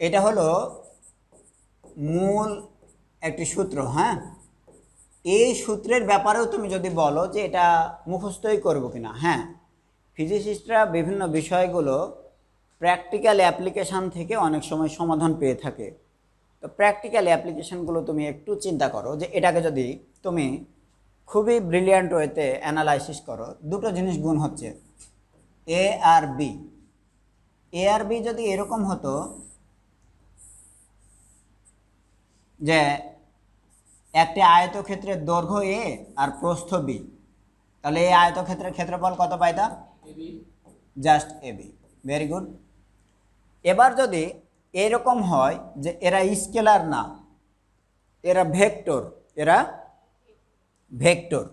এটা হলো মূল একটি সূত্র হ্যাঁ? এই সূত্রের ব্যাপারেও তুমি যদি বলো যে এটা মুখস্থই করব কিনা হ্যাঁ? ফিজিসিস্টরা বিভিন্ন বিষয়গুলো প্র্যাকটিক্যাল অ্যাপ্লিকেশান থেকে অনেক সময় সমাধান পেয়ে থাকে। তো প্র্যাকটিক্যাল অ্যাপ্লিকেশানগুলো তুমি একটু চিন্তা করো যে এটাকে যদি তুমি খুবই ব্রিলিয়ান্ট ওয়েতে অ্যানালাইসিস করো, দুটো জিনিস গুণ হচ্ছে। এ আর বি। এ আর বি যদি এরকম হতো যে একটি আয়তক্ষেত্রের দৈর্ঘ্য এ আর প্রস্থ বি তাহলে এই আয়তক্ষেত্রের ক্ষেত্রফল কত পাইতাম just A B very good এবার যদি এরকম হয় যে এরা স্কেলার না, এরা ভেক্টর এরা ভেক্টর।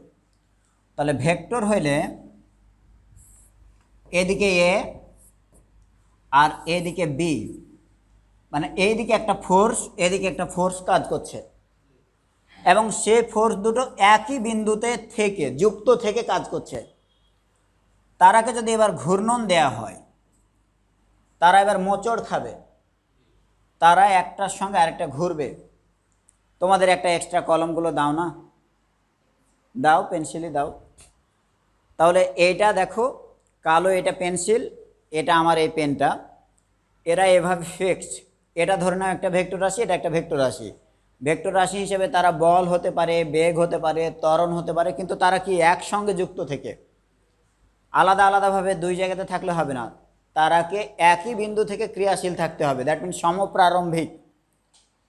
তাহলে ভেক্টর হইলে এদিকে এ আর এদিকে বি মানে এইদিকে একটা ফোর্স এদিকে একটা ফোর্স কাজ করছে। এবং সে ফোর্স দুটো একই বিন্দুতে থেকে, যুক্ত থেকে কাজ করছে। তারাকে যদি এবার ঘূর্ণন দেয়া হয়, তারা এবার মোচড় খাবে। তারা একটার সঙ্গে আরেকটা ঘুরবে। তোমাদের একটা এক্সট্রা কলমগুলো দাও না? দাও পেন্সিলই দাও। তাহলে এইটা দেখো, কালো এটা পেন্সিল এটা আমার এই পেনটা এরা এভাবে ফিক্সড এটা ধরে নাও একটা ভেক্টর রাশি, এটা একটা ভেক্টর রাশি। ভেক্টর রাশি হিসেবে তারা বল হতে পারে, বেগ হতে পারে, ত্বরণ হতে পারে, কিন্তু তারা কি একসঙ্গে যুক্ত থেকে? আলাদা আলাদাভাবে দুই জায়গাতে থাকলে হবে না। তারাকে একই বিন্দু থেকে ক্রিয়াশীল থাকতে হবে। দ্যাট মিন সমপ্রারম্ভিক।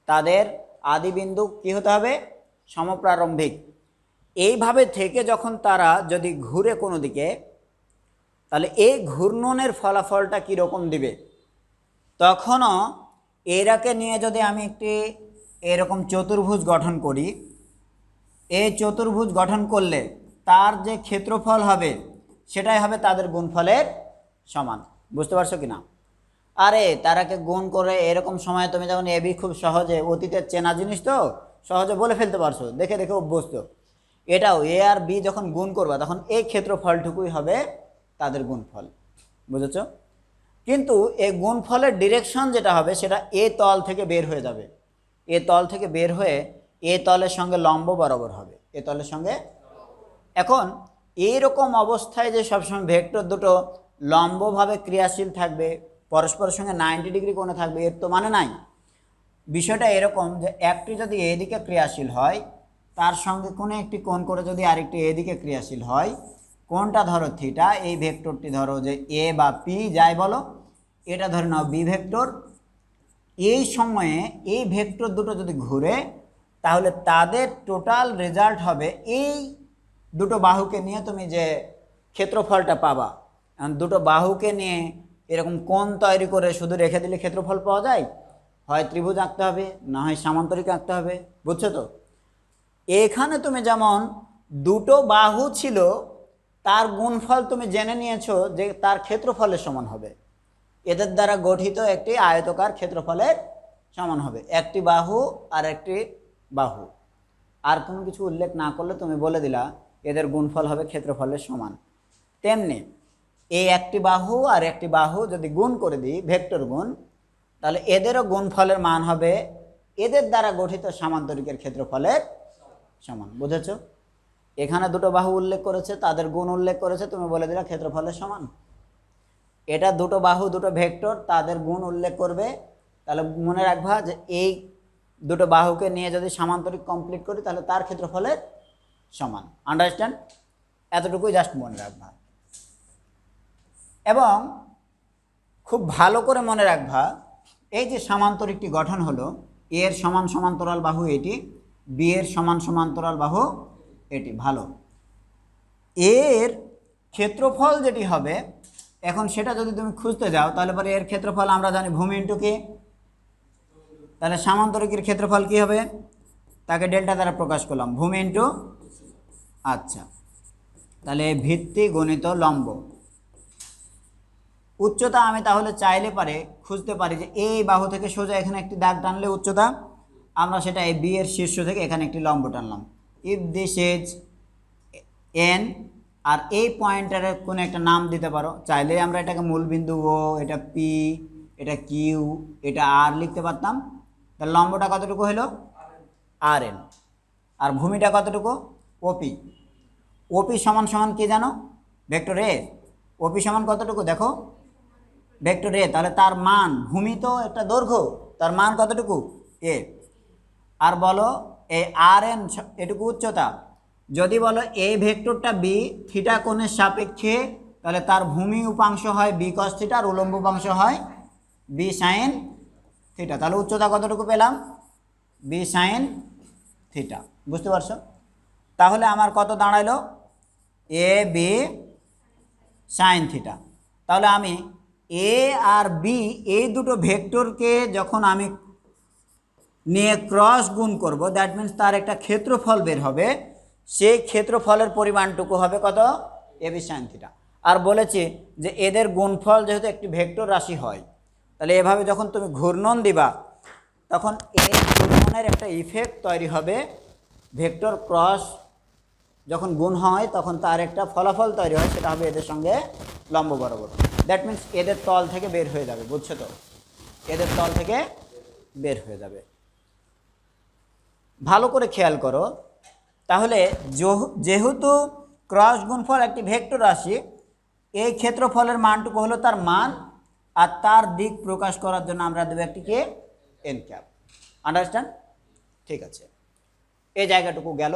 তাদের আদি বিন্দু কী হতে হবে? সমপ্রারম্ভিক। এইভাবে থেকে যখন তারা যদি ঘুরে কোনো দিকে, তাহলে এই ঘূর্ণনের ফলাফলটা কীরকম দিবে? তখনও এরাকে নিয়ে যদি আমি একটি এরকম চতুর্ভুজ গঠন করি এই চতুর্ভুজ গঠন করলে তার যে ক্ষেত্রফল হবে, সেটাই হবে তাদের গুণফলের সমান। বুঝতে পারছ কি না আরে, তারাকে গুণ করে এরকম সময় তুমি যেমন এবি খুব সহজে, অতীতের চেনা জিনিস তো সহজে বলে ফেলতে পারছ। দেখে দেখে অভ্যস্ত। এটাও এ আর বি যখন গুণ করবা, তখন এই ক্ষেত্রফলটুকুই হবে তাদের গুণফল। বুঝেছ? কিন্তু এই গুণফলের ডিরেকশন যেটা হবে, সেটা এ তল থেকে বের হয়ে যাবে। এ তল থেকে বের হয়ে এ তলের সঙ্গে লম্ব বরাবর হবে। এ তলের সঙ্গে এখন এইরকম অবস্থায় যে সবসময় ভেক্টর দুটো লম্বভাবে ক্রিয়াশীল থাকবে, পরস্পরের সঙ্গে নাইনটি ডিগ্রি কোণে থাকবে, এর তো মানে নাই। বিষয়টা এরকম যে একটি যদি এদিকে ক্রিয়াশীল হয়, তার সঙ্গে কোনো একটি কোণ করে যদি আরেকটি এদিকে ক্রিয়াশীল হয় কোনটা ধরো থিটা এই ভেক্টরটি ধরো যে এ বা পি যাই বলো এটা ধরে নাও বি ভেক্টর এই সময়ে এই ভেক্টর দুটো যদি ঘুরে, তাহলে তাদের টোটাল রেজাল্ট হবে এই দুটো বাহুকে নিয়ে তুমি যে ক্ষেত্রফলটা পাবা। এখন দুটো বাহুকে নিয়ে এরকম কোন তৈরি করে শুধু রেখে দিলে ক্ষেত্রফল পাওয়া যায়? হয় ত্রিভুজ আঁকতে হবে, না হয় সামান্তরিক আঁকতে হবে, বুঝছ তো? এখানে তুমি যেমন দুটো বাহু ছিল, তার গুণফল তুমি জেনে নিয়েছো যে তার ক্ষেত্রফলের সমান হবে। এদের দ্বারা গঠিত একটি আয়তকার ক্ষেত্রফলের সমান হবে। একটি বাহু আর একটি বাহু। আর কোনো কিছু উল্লেখ না করলে তুমি বলে দিলা, এদের গুণফল হবে ক্ষেত্রফলের সমান। তেমনি, এই একটি বাহু আর একটি বাহু যদি গুণ করে দিই, ভেক্টর গুণ, তাহলে এদেরও গুণফলের মান হবে, এদের দ্বারা গঠিত সামান্তরিকের ক্ষেত্রফলের সমান। বুঝেছ? এখানে দুটো বাহু উল্লেখ করেছে, তাদের গুণ উল্লেখ করেছে, তুমি বলে দিলা ক্ষেত্রফলের সমান। এটা দুটো বাহু, দুটো ভেক্টর, তাদের গুণ উল্লেখ করবে। তাহলে মনে রাখবা যে এই দুটো বাহুকে নিয়ে যদি সামান্তরিক কমপ্লিট করি, তাহলে তার ক্ষেত্রফলের সমান। আন্ডারস্ট্যান্ড এতটুকুই জাস্ট মনে রাখবা। এবং খুব ভালো করে মনে রাখবা, এই যে সামান্তরিকটি গঠন হলো এর সমান সমান্তরাল বাহু এটি, বি এর সমান সমান্তরাল বাহু এটি, ভালো। এর ক্ষেত্রফল যেটি হবে এখন সেটা যদি তুমি খুঁজতে যাও, তাহলে পরে এর ক্ষেত্রফল আমরা জানি ভূমি ইন্টু কি তাহলে সামান্তরিকের ক্ষেত্রফল কি হবে? তাকে ডেল্টা দ্বারা প্রকাশ করলাম, ভূমি ইন্টু আচ্ছা। তাহলে ভিত্তি গণিত লম্ব। উচ্চতা আমি তাহলে চাইলে পারে, খুঁজতে পারি যে এই বাহু থেকে সোজা এখানে একটি দাগ টানলে উচ্চতা, আমরা সেটা এই বি এর শীর্ষ থেকে এখানে একটি লম্ব টানলাম। If this is N R এই পয়েন্টারের কোনো একটা নাম দিতে পারো। চাইলে আমরা এটাকে মূলবিন্দু ও এটা পি এটা কিউ এটা আর লিখতে পারতাম। তাহলে লম্বটা কতটুকু হলো? আর এন আর ভূমিটা কতটুকু? ওপি ওপি সমান সমান কি জানো? ভেক্টর এ ওপি সমান কতটুকু? দেখো। ভেক্টর এ তাহলে তার মান, ভূমি তো একটা দৈর্ঘ্য, তার মান কতটুকু? এ আর বলো, এই আর এন এটুকু উচ্চতা যদি বলো এই ভেক্টরটা বি থিটা কোণের সাপেক্ষে, তাহলে তার ভূমি উপাংশ হয় বি কস থিটা আর উলম্ব উপাংশ হয় বি সাইন থিটা তাহলে উচ্চতা কতটুকু পেলাম? বি সাইন থিটা বুঝতে পারছ? তাহলে আমার কত দাঁড়াইলো? এ বি সাইন থিটা তাহলে আমি এ আর বি এই দুটো ভেক্টরকে যখন আমি নিয়ে ক্রস গুণ করব দ্যাট মিন্স তার একটা ক্ষেত্রফল বের হবে। সেই ক্ষেত্রফলের পরিমাণটুকু হবে কত? এ বি সাইন থিটা আর বলেছি যে এদের গুণফল যেহেতু একটি ভেক্টর রাশি হয়, তাহলে এভাবে যখন তুমি ঘূর্ণন দিবা, তখন এই ঘূর্ণনের একটা ইফেক্ট তৈরি হবে। ভেক্টর ক্রস যখন গুণ হয়, তখন তার একটা ফলাফল তৈরি হয়, সেটা হবে এদের সঙ্গে লম্ব বরাবর। দ্যাট মিন্স এদের তল থেকে বের হয়ে যাবে, বুঝছ তো? এদের তল থেকে বের হয়ে যাবে। ভালো করে খেয়াল করো তাহলে যেহেতু ক্রস গুণফল একটি ভেক্টর রাশি, এই ক্ষেত্রফলের মানটুকু হলো তার মান আর তার দিক প্রকাশ করার জন্য আমরা দেবো একটিকে এন ক্যাপ আন্ডারস্ট্যান্ড ঠিক আছে। এই জায়গাটুকু গেল।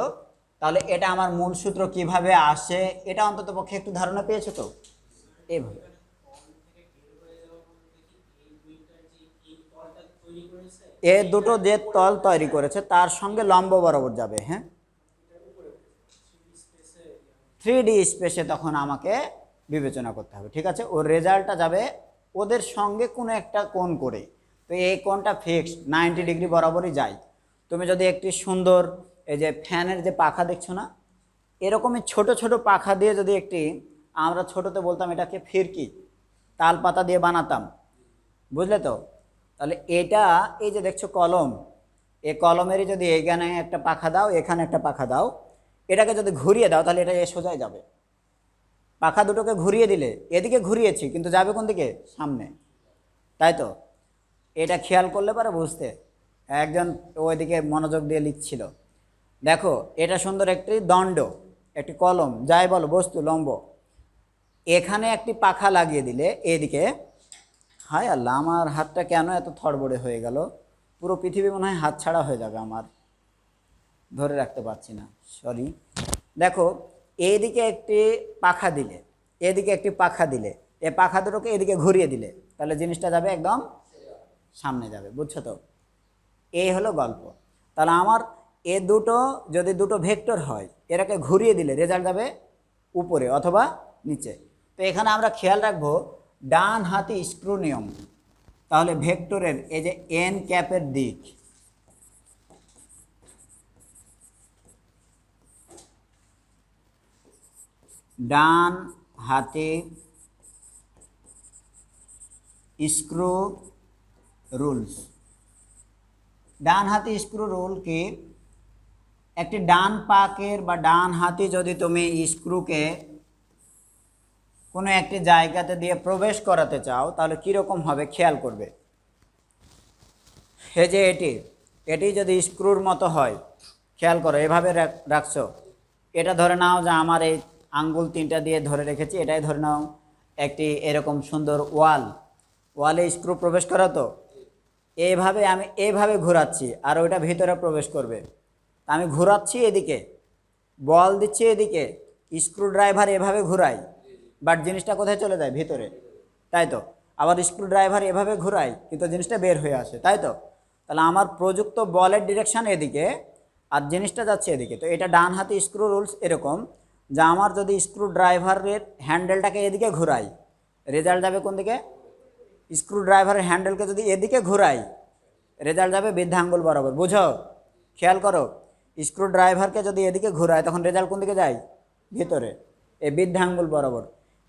তাহলে এটা আমার মূল সূত্র কীভাবে আসে, এটা অন্তত পক্ষে একটু ধারণা পেয়েছ তো? এইভাবে। এ দুটো যে তল তৈরি করেছে, তার সঙ্গে লম্ব বরাবর যাবে হ্যাঁ? থ্রি ডি স্পেসে তখন আমাকে বিবেচনা করতে হবে, ঠিক আছে? ওর রেজাল্টটা যাবে ওদের সঙ্গে কোনো একটা কোণ করে। তো এই কোণটা ফিক্সড নাইনটি ডিগ্রি বরাবরই যায়। তুমি যদি একটি সুন্দর এই যে ফ্যানের যে পাখা দেখছ না, এরকমই ছোট ছোট পাখা দিয়ে যদি একটি, আমরা ছোটোতে বলতাম এটাকে ফিরকি, তাল পাতা দিয়ে বানাতাম, বুঝলে তো? তাহলে এটা, এই যে দেখছ কলম, এই কলমেরই যদি এখানে একটা পাখা দাও, এখানে একটা পাখা দাও এটাকে যদি ঘুরিয়ে দাও, তাহলে এটা এ সোজাই যাবে। পাখা দুটোকে ঘুরিয়ে দিলে, এদিকে ঘুরিয়েছি, কিন্তু যাবে কোন দিকে? সামনে। তাই তো? এটা খেয়াল করলে পারে বুঝতে। একজন ওইদিকে মনোযোগ দিয়ে লিখছিল। দেখো, এটা সুন্দর একটি দণ্ড, একটি কলম, যাই বলো, বস্তু, লম্ব। এখানে একটি পাখা লাগিয়ে দিলে, এদিকে, হায় আল্লাহ, আমার হাতটা কেন এত থড়বড়ে হয়ে গেল? পুরো পৃথিবী মনে হয় হাত ছাড়া হয়ে যাবে আমার। ধরে রাখতে পারছি না সরি দেখো এইদিকে একটি পাখা দিলে, এদিকে একটি পাখা দিলে, এ পাখা দুটোকে এদিকে ঘুরিয়ে দিলে, তাহলে জিনিসটা যাবে একদম সামনে যাবে, বুঝছ তো? এই হলো গল্প। তাহলে আমার এ দুটো, যদি দুটো ভেক্টর হয়, এটাকে ঘুরিয়ে দিলে রেজাল্ট যাবে উপরে অথবা নিচে। তো এখানে আমরা খেয়াল রাখব ডান হাতি স্ক্রু নিয়ম। তাহলে ভেক্টরের এই যে এন ক্যাপের দিক ডান হাতে স্ক্রু রুলস। ডান হাতি স্ক্রু রুল কি একটি ডান পাকের বা ডান হাতি যদি তুমি স্ক্রুকে কোনো একটি জায়গাতে দিয়ে প্রবেশ করাতে চাও, তাহলে কীরকম হবে খেয়াল করবে। এই যে এটি এটি যদি স্ক্রুর মতো হয়, খেয়াল করো, এভাবে রাখ- রাখছো। এটা ধরে নাও যে আমার এই আঙ্গুল তিনটা দিয়ে ধরে রেখেছি, এটাই ধরে নাও, একটি এরকম সুন্দর ওয়াল। ওয়ালে স্ক্রু প্রবেশ করা তো? এইভাবে আমি এইভাবে ঘোরাচ্ছি আর ওইটা ভিতরে প্রবেশ করবে। আমি ঘোরাচ্ছি এদিকে, বল দিচ্ছি এদিকে স্ক্রু ড্রাইভার এভাবে ঘুরাই, বাট জিনিসটা কোথায় চলে যায়? ভিতরে। তাই তো? আবার স্ক্রু ড্রাইভার এভাবে ঘুরাই, কিন্তু জিনিসটা বের হয়ে আসে, তাই তো? তাহলে আমার প্রযুক্ত বলের ডিরেকশান এদিকে আর জিনিসটা যাচ্ছে এদিকে। তো এটা ডান হাতে স্ক্রু রুলস এরকম যা আমার যদি স্ক্রু ড্রাইভারের হ্যান্ডেলটাকে এদিকে ঘুরাই রেজাল্ট যাবে কোন দিকে? স্ক্রু ড্রাইভারের হ্যান্ডেলকে যদি এদিকে ঘুরাই রেজাল্ট যাবে বৃদ্ধাঙ্গুল বরাবর। বুঝো? খেয়াল করো স্ক্রু ড্রাইভারকে যদি এদিকে ঘুরায় তখন রেজাল্ট কোন দিকে যায়? ভিতরে। এই বৃদ্ধাঙ্গুল বরাবর।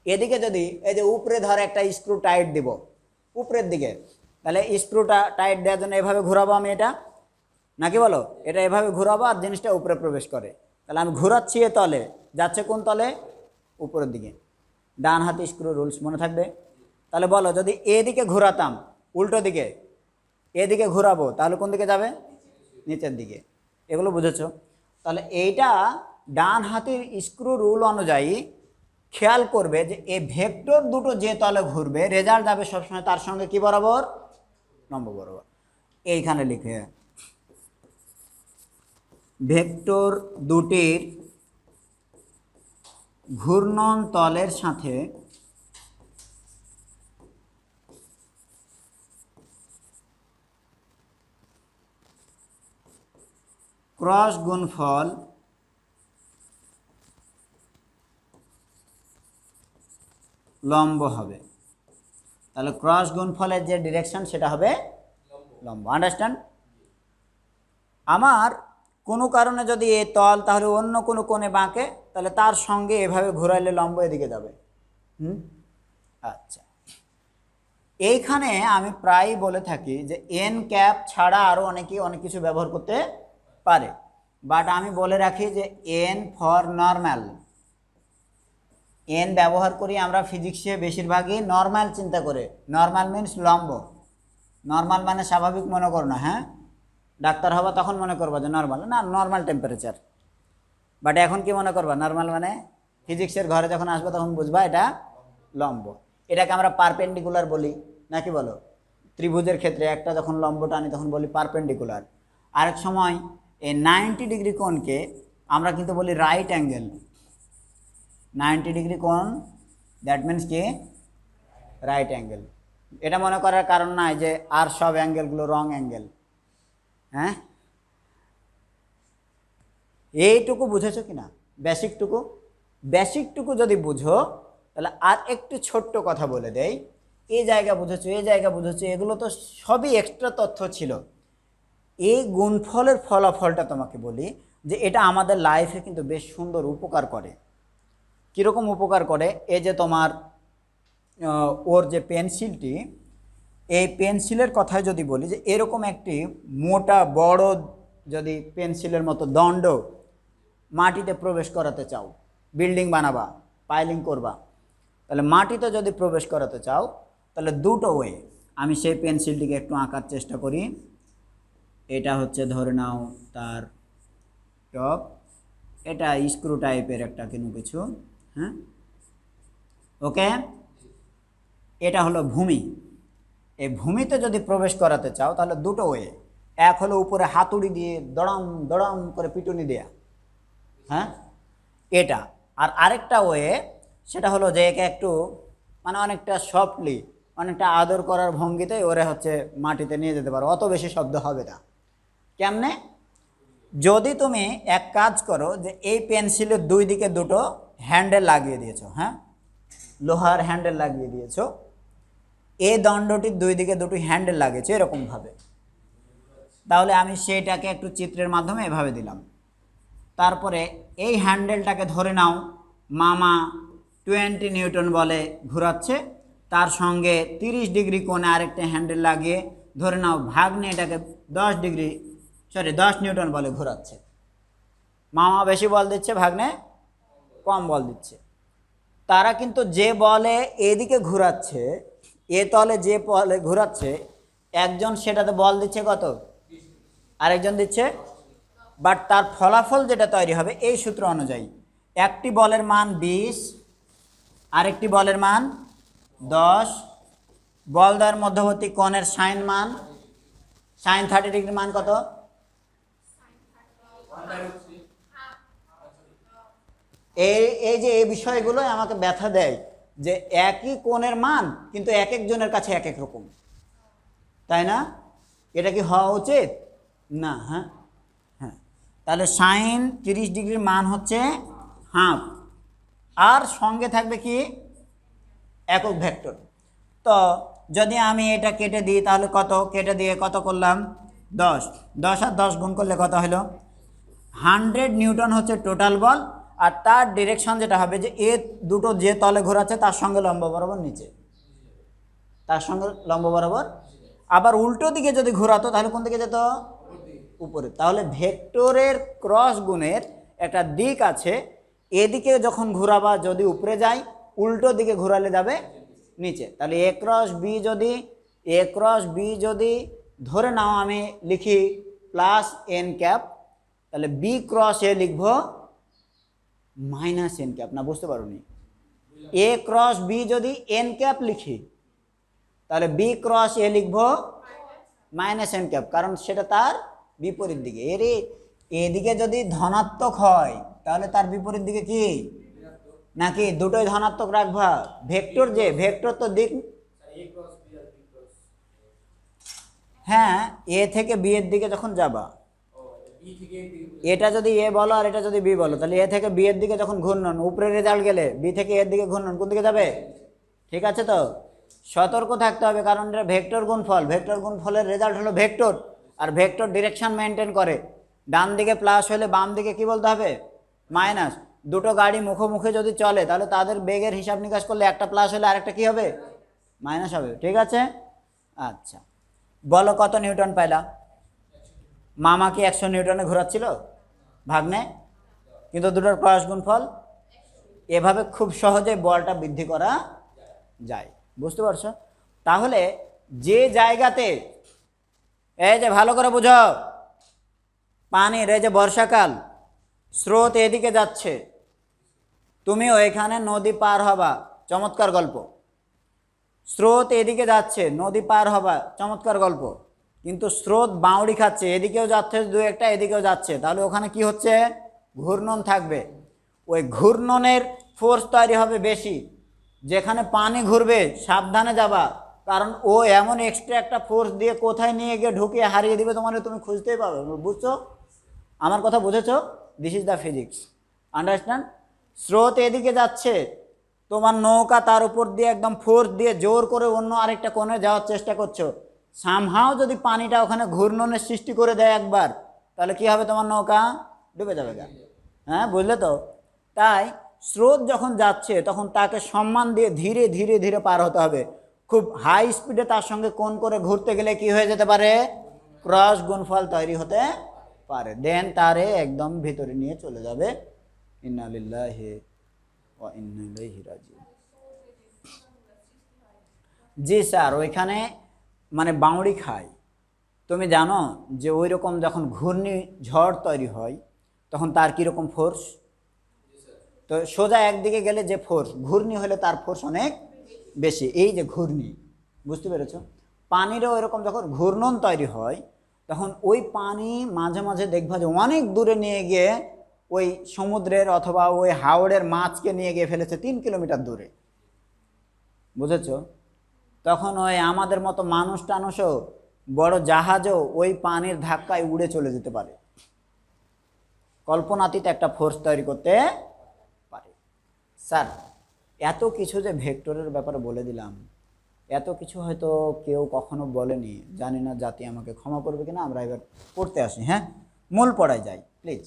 এদিকে যদি এই যে উপরে ধরে একটা স্ক্রু টাইট দিব, উপরের দিকে, তাহলে স্ক্রুটা টাইট দেওয়ার জন্য এভাবে ঘোরাবো আমি এটা? নাকি বলো? এটা এভাবে ঘোরাবো আর জিনিসটা উপরে প্রবেশ করে। তাহলে আমি ঘোরাচ্ছি এ তলে, যাচ্ছে কোন তলে? উপরের দিকে। ডান হাতে স্ক্রু রুলস মনে থাকবে? তাহলে বলো, যদি এদিকে ঘোরাতাম, উল্টো দিকে, এদিকে ঘোরাবো, তাহলে কোন দিকে যাবে? নিচের দিকে। এগুলো বুঝেছ? তাহলে এইটা ডান হাতের স্ক্রু রুল অনুযায়ী খেয়াল করবে যে এই ভেক্টর দুটো যে তলে ঘুরবে রেজাল্ট যাবে সবসময় তার সঙ্গে কি বরাবর? নম্বর বরাবর। এইখানে লিখে ভেক্টর দুটির ঘূর্ণন তলের সাথে ক্রস গুণফল লম্ব হবে। তাহলে ক্রস গুণফলের যে ডিরেকশন সেটা হবে লম্ব। আন্ডারস্ট্যান্ড আমার কোনো কারণে যদি এ তল তাহলে অন্য কোনো কোণে বাঁকে, তাহলে তার সঙ্গে এভাবে ঘোরাইলে লম্ব এদিকে যাবে। হুম? আচ্ছা। এইখানে আমি প্রায়ই বলে থাকি যে এন ক্যাপ ছাড়া আরও অনেকেই অনেক কিছু ব্যবহার করতে পারে। বাট আমি বলে রাখি যে এন ফর নর্মাল এন ব্যবহার করি আমরা ফিজিক্সে বেশিরভাগই নর্মাল চিন্তা করে। নর্মাল মিন্স লম্ব। নর্মাল মানে স্বাভাবিক মনে করো না হ্যাঁ? ডাক্তার হবা তখন মনে করবা যে নর্মাল না নর্মাল টেম্পারেচার বাট এখন কি মনে করবা? নর্মাল মানে ফিজিক্সের ঘরে যখন আসবে তখন বুঝবা এটা লম্ব। এটাকে আমরা পারপেন্ডিকুলার বলি নাকি বলো? ত্রিভুজের ক্ষেত্রে একটা যখন লম্ব টানি তখন বলি পারপেন্ডিকুলার আরেক সময় এই নাইনটি ডিগ্রি কোণকে আমরা কিন্তু বলি রাইট অ্যাঙ্গেল নাইনটি ডিগ্রি কোণ দ্যাট মিনস কি? রাইট অ্যাঙ্গেল এটা মনে করার কারণ নাই যে আর সব অ্যাঙ্গেলগুলো রং অ্যাঙ্গেল হ্যাঁ? এইটুকু বুঝেছ কি না? বেসিকটুকু? বেসিকটুকু যদি বুঝো, তাহলে আর একটু ছোট্ট কথা বলে দেই। এই জায়গা বুঝেছ এই জায়গা বুঝেছ, এগুলো তো সবই এক্সট্রা তথ্য ছিল। এই গুণফলের ফলাফলটা তোমাকে বলি যে এটা আমাদের লাইফে কিন্তু বেশ সুন্দর উপকার করে। কীরকম উপকার করে? এই যে তোমার ওর যে পেন্সিলটি এই পেন্সিলের কথায় যদি বলি যে এরকম একটি মোটা, বড় যদি পেন্সিলের মতো দণ্ড মাটিতে প্রবেশ করাতে চাও, বিল্ডিং বানাবা, পাইলিং করবা, তাহলে মাটিতে যদি প্রবেশ করাতে চাও, তাহলে দুটো ওয়ে আমি সেই পেন্সিলটিকে একটু আঁকার চেষ্টা করি। এটা হচ্ছে ধরে নাও তার টপ, এটা স্ক্রু টাইপের একটা কোনো কিছু হ্যাঁ? ওকে? এটা হলো ভূমি। এই ভূমিতে যদি প্রবেশ করাতে চাও, তাহলে দুটো ওয়ে এক হলো উপরে হাতুড়ি দিয়ে দড়াম দড়াম করে পিটুনি দেয়া। হ্যাঁ? এটা। আর আরেকটা ওয়ে সেটা হলো যে একে একটু মানে অনেকটা সফটলি অনেকটা আদর করার ভঙ্গিতে ওরে হচ্ছে মাটিতে নিয়ে যেতে পারো। অত বেশি শব্দ হবে না। কেমনে? যদি তুমি এক কাজ করো যে এই পেন্সিলের দুই দিকে দুটো হ্যান্ডেল লাগিয়ে দিয়েছ হ্যাঁ? লোহার হ্যান্ডেল লাগিয়ে দিয়েছ। এই দণ্ডটির দুই দিকে দুটো হ্যান্ডেল লাগিয়েছে এরকমভাবে। তাহলে আমি সেইটাকে একটু চিত্রের মাধ্যমে এভাবে দিলাম। তারপরে এই হ্যান্ডেলটাকে ধরে নাও, মামা টোয়েন্টি নিউটন বলে ঘোরাচ্ছে, তার সঙ্গে তিরিশ ডিগ্রি কোণে আরেকটা হ্যান্ডেল লাগিয়ে ধরে নাও, ভাগ্নে এটাকে দশ ডিগ্রি, সরি, দশ নিউটন বলে ঘোরাচ্ছে। মামা বেশি বল দিচ্ছে, ভাগ্নে কম বল দিচ্ছে। তারা কিন্তু যে বলে এদিকে ঘোরাচ্ছে এ তলে যে বলে ঘোরাচ্ছে, একজন সেটাতে বল দিচ্ছে কত? আরেকজন দিচ্ছে? বাট তার ফলাফল যেটা তৈরি হবে এই সূত্র অনুযায়ী, একটি বলের মান বিশ, আরেকটি বলের মান দশ, বল দেওয়ার মধ্যবর্তী কোণের সাইন মান, সাইন থার্টি ডিগ্রি মান কত? এই এই যে এই বিষয়গুলো আমাকে ব্যথা দেয়। যে একই কোণের মান, কিন্তু এক একজনের কাছে এক এক রকম। তাই না? এটা কি হওয়া উচিত? না হ্যাঁ হ্যাঁ। তাহলে সাইন তিরিশ ডিগ্রির মান হচ্ছে হাফ। আর সঙ্গে থাকবে কি? একক ভেক্টর। তো যদি আমি এটা কেটে দিই, তাহলে কত? কেটে দিয়ে কত করলাম? দশ। দশ আর দশ গুণ করলে কত হলো? হান্ড্রেড নিউটন হচ্ছে টোটাল বল। আর তার ডিরেকশন যেটা হবে যে এ দুটো যে তলে ঘোরাচ্ছে তার সঙ্গে লম্ব বরাবর নিচে। তার সঙ্গে লম্ব বরাবর। আবার উল্টো দিকে যদি ঘোরাতো তাহলে কোন দিকে যেত? উপরে। তাহলে ভেক্টরের ক্রস গুণের একটা দিক আছে, এদিকে যখন ঘোরাবা যদি উপরে যায় উল্টো দিকে ঘোরালে যাবে নিচে। তাহলে এ ক্রস বি যদি, এ ক্রস বি যদি, ধরে নাও আমি লিখি প্লাস এন ক্যাপ তাহলে বি ক্রস এ লিখব মাইনাস এন ক্যাপ। না, বুঝতে পারোনি। এ ক্রস বি যদি এন ক্যাপ লিখি, তাহলে বি ক্রস এ লিখব মাইনাস এন ক্যাপ, কারণ সেটা তার বিপরীত দিকে। এর এদিকে যদি ধনাত্মক হয়, তাহলে তার বিপরীত দিকে কি? নাকি দুটোই ধনাত্মক রাখবা? ভেক্টর যে, ভেক্টর তো দিক হ্যাঁ এ থেকে বি এর দিকে যখন যাবা এটা যদি এ বলো আর এটা যদি বি বলো, তাহলে এ থেকে বি এর দিকে যখন ঘূর্ণন উপরে রেজাল্ট গেলে বি থেকে এর দিকে ঘূর্ণন, কোন দিকে যাবে? ঠিক আছে তো? সতর্ক থাকতে হবে, কারণ এটা ভেক্টর গুণফল। ভেক্টর গুণফলের রেজাল্ট হলো ভেক্টর, আর ভেক্টর ডিরেকশন মেনটেন করে। ডান দিকে প্লাস হলে বাম দিকে কি বলতে হবে? মাইনাস দুটো গাড়ি মুখোমুখি যদি চলে, তাহলে তাদের বেগের হিসাব নিকাশ করলে একটা প্লাস হলে আরেকটা কি হবে? মাইনাস হবে। ঠিক আছে? আচ্ছা। বলো কত নিউটন পাইলা মামা কি একশো নিউটনে ঘোরাচ্ছিল? ভাগ্নে? কিন্তু দুটোর ক্রস গুণফল? এভাবে খুব সহজে বলটা বৃদ্ধি করা যায়। বুঝতে পারছ? তাহলে যে জায়গাতে, এই যে ভালো করে বুঝো, পানির এই যে বর্ষাকাল, স্রোত এদিকে যাচ্ছে তুমি ওইখানে নদী পার হবা, চমৎকার গল্প। স্রোত এদিকে যাচ্ছে, নদী পার হবা, চমৎকার গল্প। কিন্তু স্রোত বাউড়ি খাচ্ছে, এদিকেও যাচ্ছে, দু একটা এদিকেও যাচ্ছে। তাহলে ওখানে কি হচ্ছে? ঘূর্ণন থাকবে। ওই ঘূর্ণনের ফোর্স তৈরি হবে বেশি। যেখানে পানি ঘুরবে, সাবধানে যাবা। কারণ ও এমন এক্সট্রা একটা ফোর্স দিয়ে কোথায় নিয়ে গিয়ে ঢুকিয়ে হারিয়ে দিবে তোমার, তুমি খুঁজতেই পাবে। বুঝছ? আমার কথা বুঝেছ? This is the physics understand স্রোত এদিকে যাচ্ছে। তোমার নৌকা তার উপর দিয়ে একদম ফোর্স দিয়ে জোর করে অন্য আরেকটা কোণে যাওয়ার চেষ্টা করছ। সামহাও যদি পানিটা ওখানে ঘূর্ণনের সৃষ্টি করে দেয় একবার, তাহলে কি হবে তোমার নৌকা? ডুবে যাবে গা। হ্যাঁ বুঝলে তো? তাই স্রোত যখন যাচ্ছে, তখন তাকে সম্মান দিয়ে ধীরে ধীরে ধীরে পার হতে হবে। খুব হাই স্পিডে তার সঙ্গে কোন করে ঘুরতে গেলে কি হয়ে যেতে পারে? ক্রস গুণফল তৈরি হতে পারে। দেন তারে একদম ভিতরে নিয়ে চলে যাবে। জি স্যার, ওইখানে মানে বাউড়ি খায়। তুমি জানো যে ওই রকম যখন ঘূর্ণি ঝড় তৈরি হয়, তখন তার কীরকম ফোর্স তো সোজা একদিকে গেলে যে ফোর্স ঘূর্ণি হলে তার ফোর্স অনেক বেশি। এই যে ঘূর্ণি, বুঝতে পেরেছ? পানিরও এরকম যখন ঘূর্ণন তৈরি হয়, তখন ওই পানি মাঝে মাঝে দেখবা যে অনেক দূরে নিয়ে গিয়ে ওই সমুদ্রের অথবা ওই হাওড়ের মাছকে নিয়ে গিয়ে ফেলেছে তিন কিলোমিটার দূরে। বুঝেছ? তখন ওই আমাদের মতো মানুষ টানুষও বড় জাহাজও ওই পানির ধাক্কায় উড়ে চলে যেতে পারে। কল্পনাতীত একটা ফোর্স তৈরি করতে পারে। স্যার, এত কিছু যে ভেক্টরের ব্যাপারে বলে দিলাম, এত কিছু হয়তো কেউ কখনো বলেনি, জানি না জাতি আমাকে ক্ষমা করবে কিনা, আমরা এবার পড়তে আসি হ্যাঁ? মূল পড়ায় যাই প্লিজ